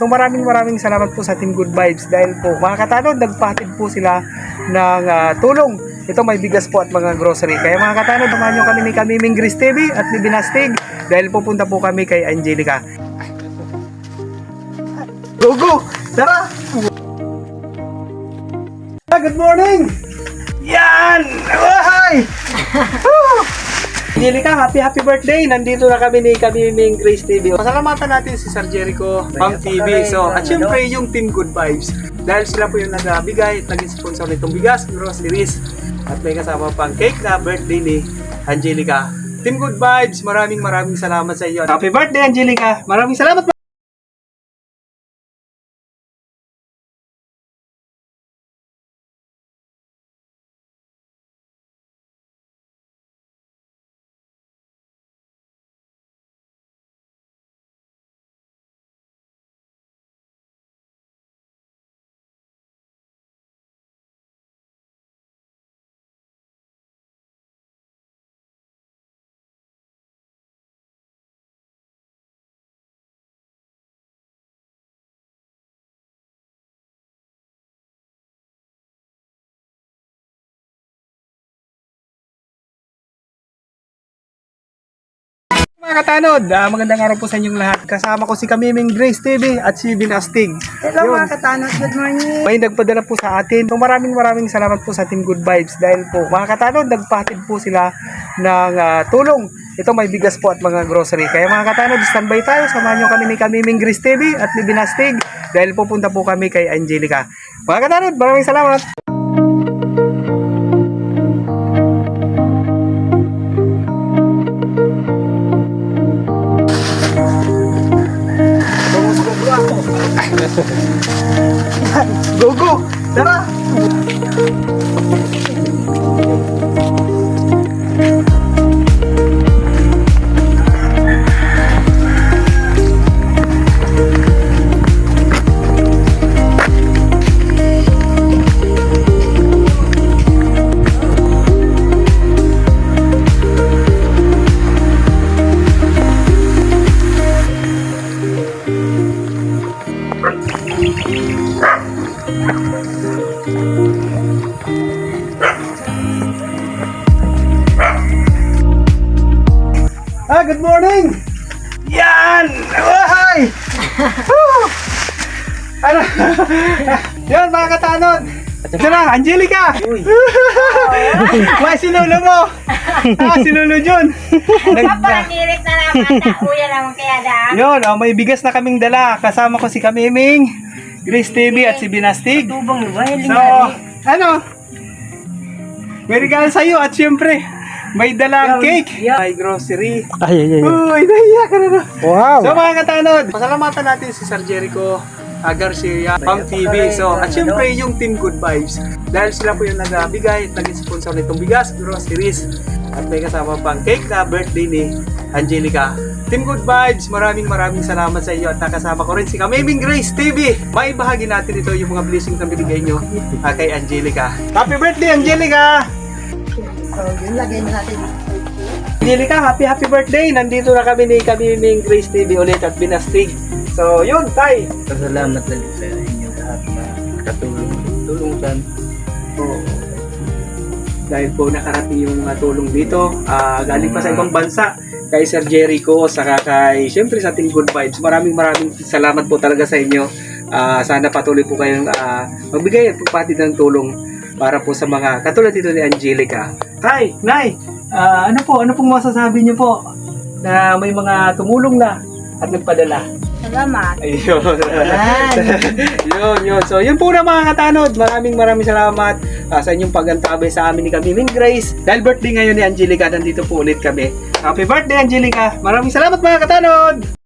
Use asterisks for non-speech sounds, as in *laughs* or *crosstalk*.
So maraming maraming salamat po sa Team Good Vibes dahil po mga katanod, nagpahatid po sila ng ah, tulong. Ito may bigas po at mga grocery. Kaya mga katanod, samahan nyo kami ni Kamiming Gris TV at ni Binastig dahil pupunta po kami kay Angelica. Go, go! Tara! Ah, Good morning! Yan! Ay! *laughs* Woo! Angelica, happy happy birthday! Nandito na kami ni Kamiming Grace TV. Pasalamatan natin si Sir Jericho, Pang TV. So, at syempre yung Team Good Vibes. Dahil sila po yung nagbigay at naging sponsor nitong bigas, groceries. At may kasama pang cake na birthday ni Angelica. Team Good Vibes, maraming maraming salamat sa iyo. Happy birthday, Angelica! Maraming salamat po! Mga katanod, ah, magandang araw po sa inyong lahat. Kasama ko si Kamiming Grace TV at si Binastig. Hello Yun. mga katanot, good morning. May nagpadala po sa atin. So, maraming maraming salamat po sa Team Good Vibes dahil po mga katanod, nagpahatid po sila ng ah, tulong. Ito may bigas po at mga grocery. Kaya mga katanod, standby tayo. Samahan nyo kami ni Kamiming Grace TV at ni Binastig dahil pupunta po kami kay Angelica. Mga katanod, maraming salamat. Go, go! Tara! Ah, good morning! Yan! Ay! *laughs* Woo! ano? *laughs* Yan, mga katanod! Ito na, Angelica! May *laughs* sinulo mo! *laughs* Ah, sinulo Jun! Nag- Papanirit na naman na kuya naman kaya da. Yun, oh, may bigas na kaming dala. Kasama ko si Kamiming, Grace TV at si Binastig. Tubang mo ba? So, ano? May regalo sa'yo at syempre, may dalang cake, may grocery. Ay, ay, ay. Uy, nahiya ka na na. Wow! So mga katanod, pasalamatan natin si Sir Jericho Garcia, Pang TV. So, at syempre yung Team Good Vibes. Dahil sila po yung nagbigay at naging sponsor nitong bigas, groceries. At may kasama pang cake na birthday ni Angelica. Team Good Vibes, maraming maraming salamat sa iyo at nakasama ko rin si Kameming Grace TV. May bahagi natin ito yung mga blessings na binigay nyo uh, kay Angelica. Happy birthday, Angelica! So, yun lagay na natin. Angelica, happy happy birthday! Nandito na kami ni Kamiming Grace TV ulit at binastig. So, yun, tay! Pasalamat lang sa inyo lahat na katulong tulong sa dahil po nakarating yung mga tulong dito. Ah, galing pa sa ibang bansa kay Sir Jericho saka kay syempre sa ating Good Vibes. Maraming maraming salamat po talaga sa inyo. Ah, sana patuloy po kayong ah, magbigay at pagpatid ng tulong para po sa mga katulad dito ni Angelica. Tay, Nay, ah, ano po, ano pong masasabi niyo po na may mga tumulong na at nagpadala? Salamat. Ayun. *laughs* Yun, yun. So, yun po na mga katanod. Maraming maraming salamat ah, sa inyong pagantabi sa amin ni Kamiming Grace. Dahil birthday ngayon ni Angelica, nandito po ulit kami. Happy birthday, Angelica! Maraming salamat mga katanod!